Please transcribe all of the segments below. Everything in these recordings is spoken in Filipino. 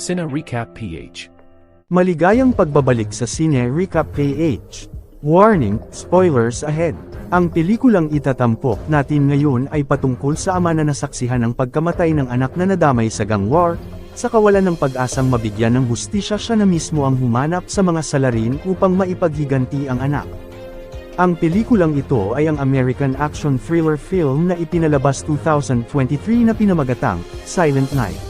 Cine Recap PH. Maligayang pagbabalik sa Cine Recap PH. Warning, spoilers ahead. Ang pelikulang itatampok natin ngayon ay patungkol sa ama na nasaksihan ng pagkamatay ng anak na nadamay sa gang war, sa kawalan ng pag-asang mabigyan ng hustisya siya na mismo ang humanap sa mga salarin upang maipaghiganti ang anak. Ang pelikulang ito ay ang American action thriller film na ipinalabas 2023 na pinamagatang Silent Night.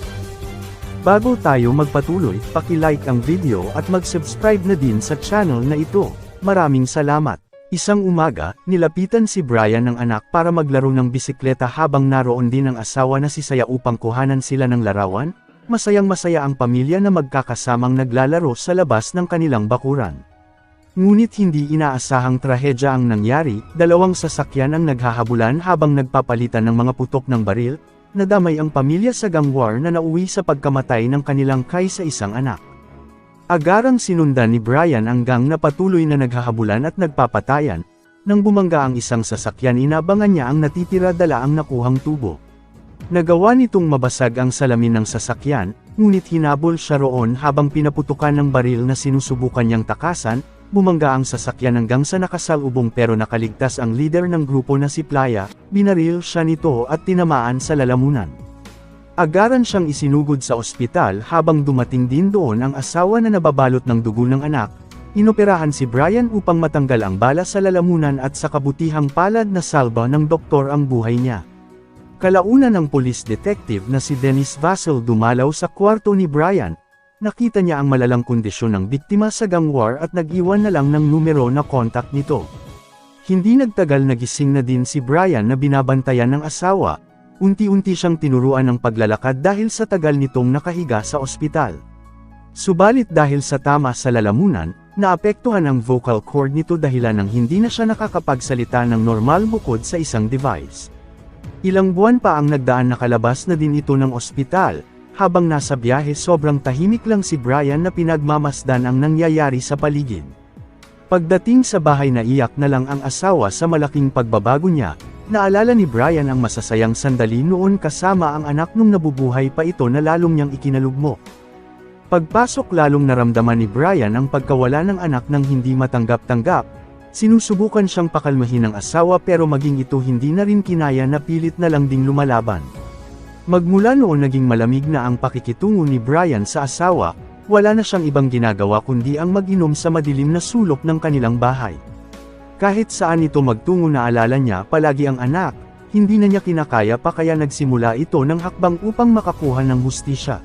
Bago tayo magpatuloy, paki-like ang video at mag-subscribe na din sa channel na ito. Maraming salamat. Isang umaga, nilapitan si Brian ng anak para maglaro ng bisikleta habang naroon din ang asawa na si Saya upang kuhanan sila ng larawan. Masayang masaya ang pamilya na magkakasamang naglalaro sa labas ng kanilang bakuran. Ngunit hindi inaasahang trahedya ang nangyari, dalawang sasakyan ang naghahabulan habang nagpapalitan ng mga putok ng baril, nadamay ang pamilya sa gangwar na nauwi sa pagkamatay ng kanilang kaysa isang anak. Agarang sinundan ni Brian ang gang na patuloy na naghahabulan at nagpapatayan, nang bumangga ang isang sasakyan inabangan niya ang natitira dala ang nakuhang tubo. Nagawa nitong mabasag ang salamin ng sasakyan, ngunit hinabol siya roon habang pinaputukan ng baril na sinusubukan niyang takasan, bumangga ang sasakyan hanggang sa nakasalubong pero nakaligtas ang leader ng grupo na si Playa, binaril siya nito at tinamaan sa lalamunan. Agaran siyang isinugod sa ospital habang dumating din doon ang asawa na nababalot ng dugo ng anak, inoperahan si Brian upang matanggal ang bala sa lalamunan at sa kabutihang palad na salba ng doktor ang buhay niya. Kalaunan ng police detective na si Dennis Vassell dumalaw sa kwarto ni Brian, nakita niya ang malalang kondisyon ng biktima sa gangwar at nag-iwan na lang ng numero na kontak nito. Hindi nagtagal nagising na din si Brian na binabantayan ng asawa, unti-unti siyang tinuruan ng paglalakad dahil sa tagal nitong nakahiga sa ospital. Subalit dahil sa tama sa lalamunan, naapektuhan ang vocal cord nito dahilan ng hindi na siya nakakapagsalita ng normal bukod sa isang device. Ilang buwan pa ang nagdaan nakalabas na din ito ng ospital, habang nasa biyahe sobrang tahimik lang si Brian na pinagmamasdan ang nangyayari sa paligid. Pagdating sa bahay na iyak na lang ang asawa sa malaking pagbabago niya, naalala ni Brian ang masasayang sandali noon kasama ang anak nung nabubuhay pa ito na lalong niyang ikinalugmok. Pagpasok lalong naramdaman ni Brian ang pagkawala ng anak ng hindi matanggap-tanggap, Sinusubukan siyang pakalmahin ng asawa pero maging ito hindi na rin kinaya na pilit na lang ding lumalaban. Magmula noon naging malamig na ang pakikitungo ni Brian sa asawa, wala na siyang ibang ginagawa kundi ang mag-inom sa madilim na sulok ng kanilang bahay. Kahit saan ito magtungo na alala niya palagi ang anak, hindi na niya kinakaya pa kaya nagsimula ito ng hakbang upang makakuha ng hustisya.